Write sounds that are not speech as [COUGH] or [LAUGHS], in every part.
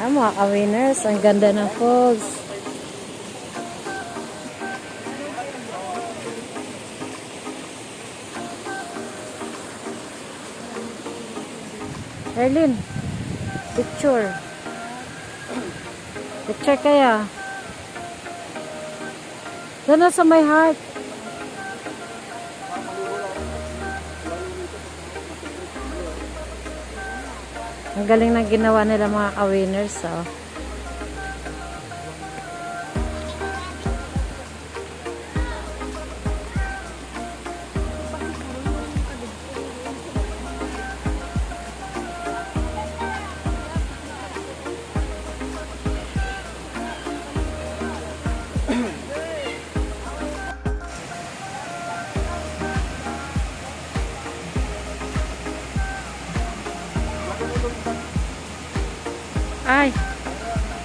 Ah, mga ka-winners, ang ganda ng falls. Erlin, picture. Picture kaya. Doon sa my heart. Galing na ginawa nila mga ka-winners, oh.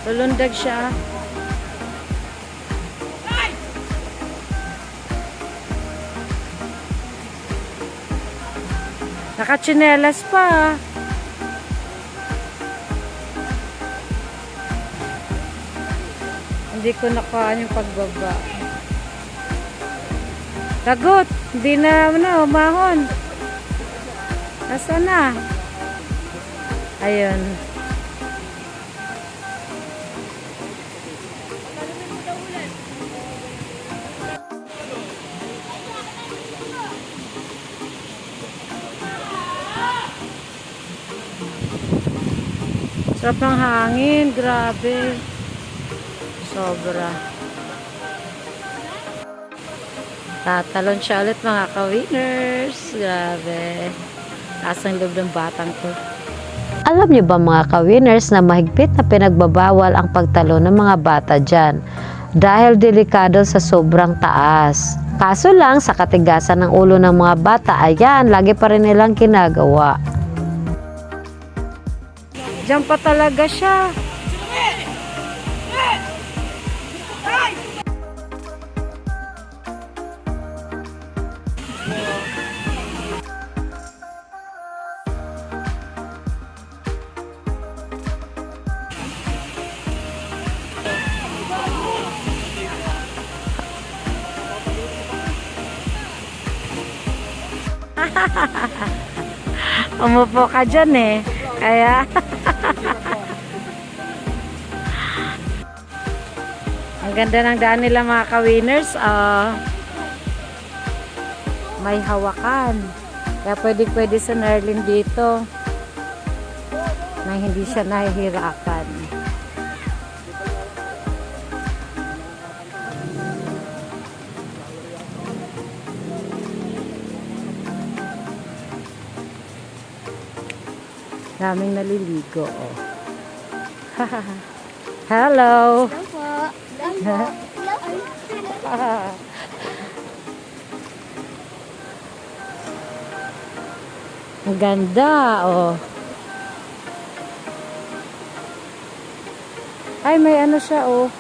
Lulundag siya. Nakachinelas pa. Hindi ko nakuhaan yung pagbaba. Lagot! Hindi na, ano, umahon. Nasaan na? Ayun. Sarap ng hangin, grabe. Sobra. Tatalon siya ulit mga ka-winners. Grabe. Taas ang loob ng batang ko. Alam niyo ba mga ka-winners na mahigpit na pinagbabawal ang pagtalo ng mga bata dyan dahil delikado sa sobrang taas. Kaso lang sa katigasan ng ulo ng mga bata, ayan, lagi pa rin nilang ginagawa. Diyan pa talaga siya. [LAUGHS] Umupo ka dyan eh. Kaya... Ang ganda ng daan nila mga ka-winners. ah, may hawakan. Kaya pwede pwede sa Nerlin dito. Na hindi siya nahihirapan. Daming naliligo. Oh. [LAUGHS] Hello! [LAUGHS] Ang ganda, oh. Ay, may ano siya, oh.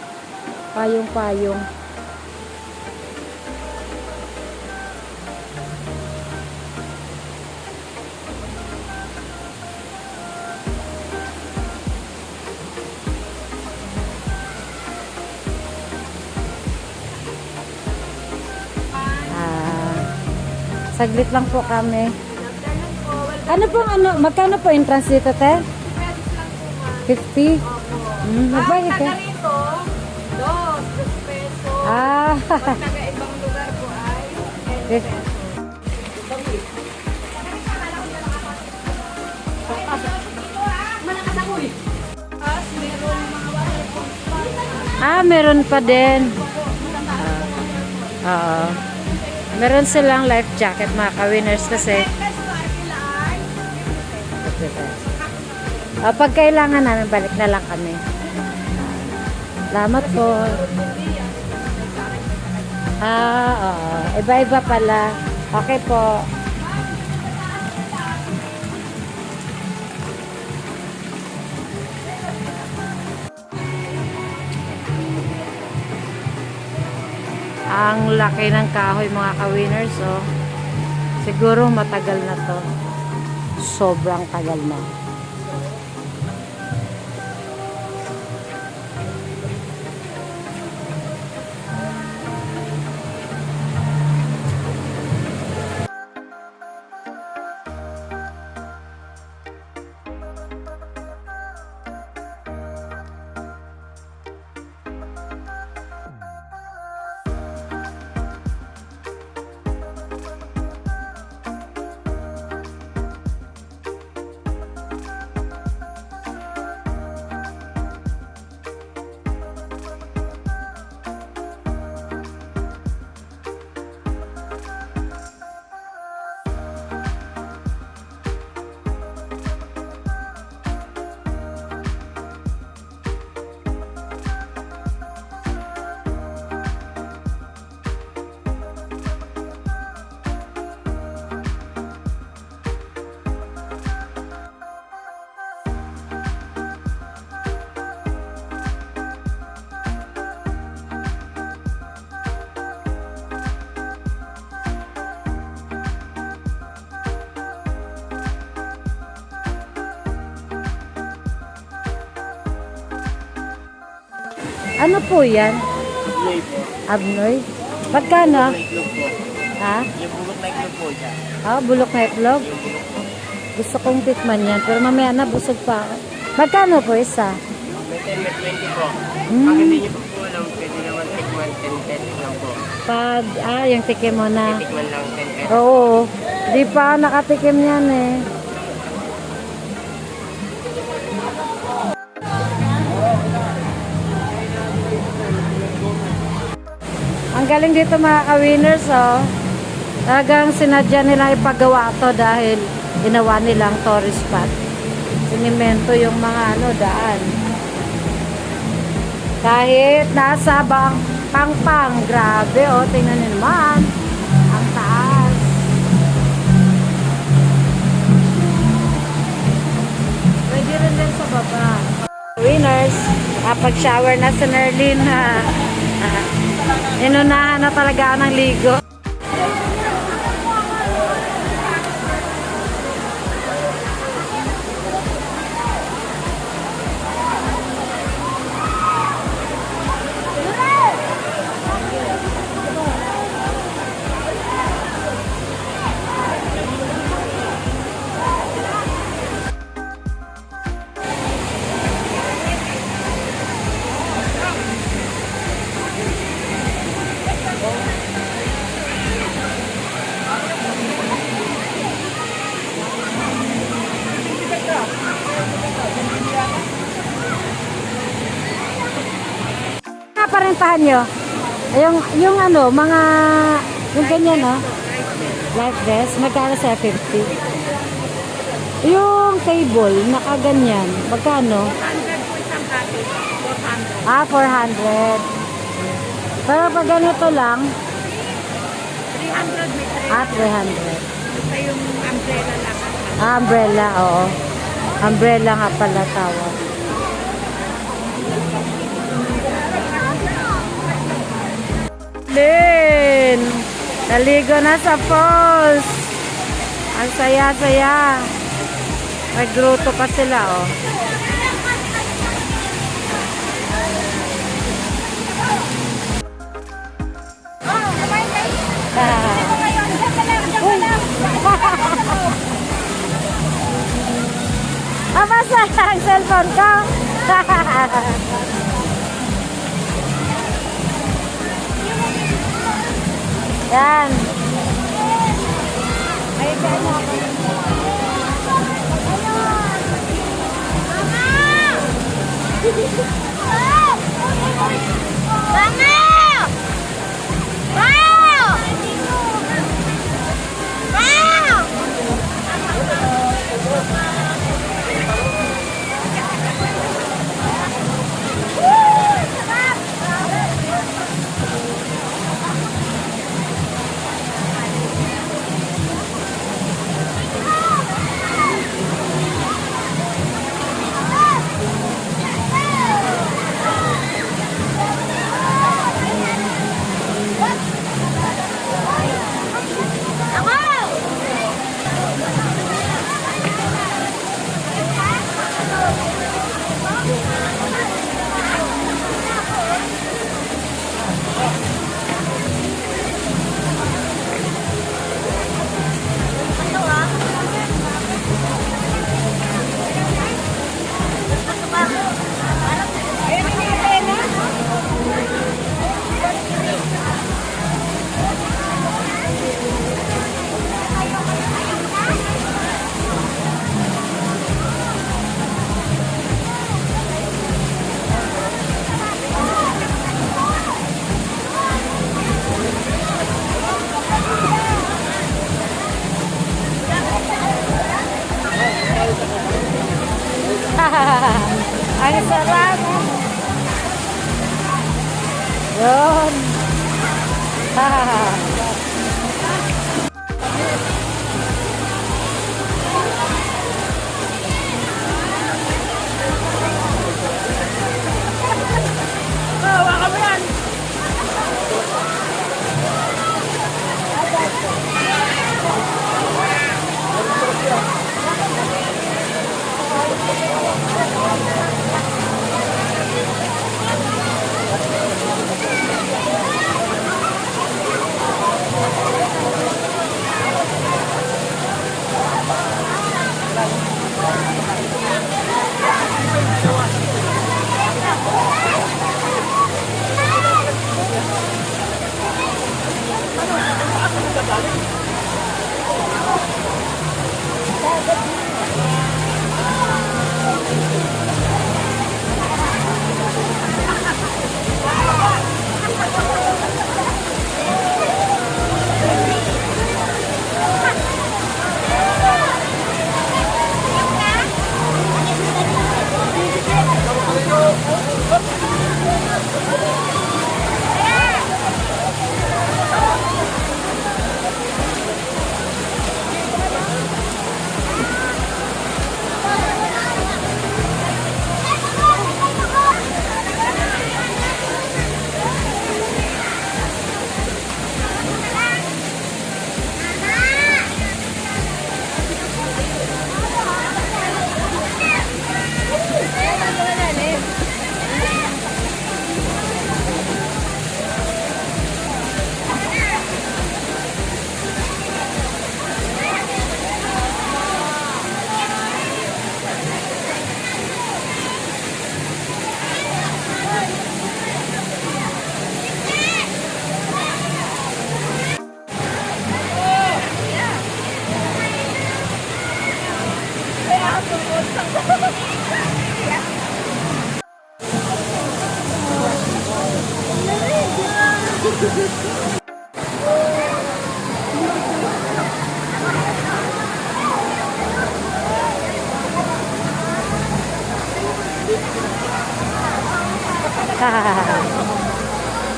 Payong-payong. Saglit lang po kami. Ano pong ano, magkano po entrance dito, te? 50? Hmm, magbayad ka? Ganito, dos, dos peso. Ah, Pag taga-ibang lugar po ay fif- as meron mga waterfall pa. ah, meron pa din. Ah, Oo. Meron silang life jacket mga ka-winners kasi Ah, pag kailangan namin, balik na lang kami. Salamat po. Ah, oo. Iba-iba pala. Okay po. Ang laki ng kahoy mga ka-winners, oh. Siguro matagal na to. Sobrang tagal na. Ano po yan? Itlog po. Abnoy? Pagkano? Itlog po. Ha? Yung bulot na itlog po siya. Ah, bulok na itlog? Gusto kong tikman yan, pero mamaya na busog pa ako. Magkano po isa? May 10, may 20 po. Mm. Pag hindi niyo po po alam, pwede naman tikman 10 pesos lang po. Pag, ah, yung tikim mo na. Tikman lang 10 pesos. Oo. Di pa nakatikim yan eh. Ang galing dito mga ka-winners oh. Talagang sinadya nilang ipagawa to dahil ginawa nilang tourist spot. Sinimento yung mga ano daan. Kahit nasa bang pang-pang, grabe oh, tingnan niyo naman. Ang taas. Pwede rin din sa baba. Winners, kapag shower na si Nerlin, ha, inunahan na talaga ako ng ligo. Naparentahan nyo? Yung, yung ano, mga, yung ganyan, no? Life dress, magkano sa 50? Yung table, nakaganyan, magkano? 100 po isang kati. 400. Ah, 400. Pero pag ganito lang, 300 may 300. ah, 300. Basta yung umbrella lang. Ah, umbrella, oo. Umbrella nga pala tawag. Lin! Naligo na sa falls! Ang saya-saya. Nagluto pa sila, oh. [LAUGHS] Apa sa ang cellphone ko? [LAUGHS] Yan. Mama! [LAUGHS] Mama!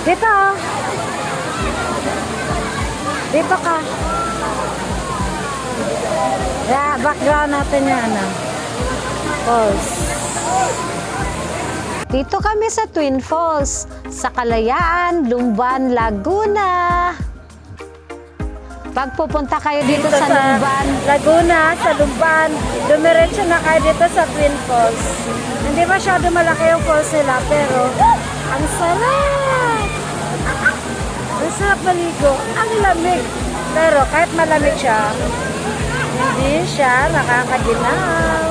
Dito. Dito ka. Yeah, background natin yan. Falls. Dito kami sa Twin Falls, sa Kalayaan, Lumban, Laguna. Pag pupunta kayo dito, sa, Lumban, Laguna, sa Lumban, dumiretso na kayo dito sa Twin Falls. Hindi masyado malaki yung falls nila, pero ang sarap! Ang sarap maligo. Ang lamig. Pero kahit malamig siya, hindi siya nakakaginaw.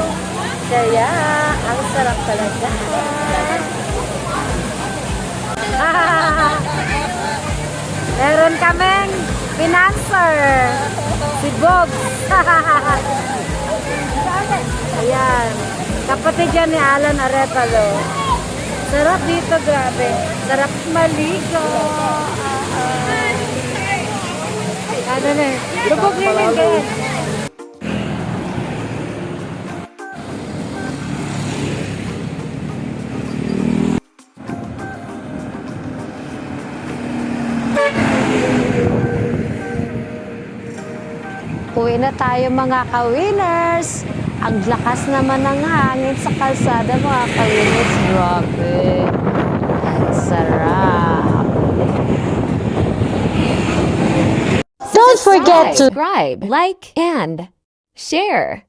Kaya, ang sarap talaga. [LAUGHS] meron kaming financer. Si Bob. [LAUGHS] Ayan. Kapatid yan ni Alan Arevalo. Sarap dito, grabe. Sarap maligo. Ah, ah. Ano na eh. Lubog na yun kayo. Uwi na tayo mga ka-winners. Ang lakas naman ng hangin sa kalsada mga ka-winners. Grabe. Ang sarap. Don't forget to subscribe, like, and share.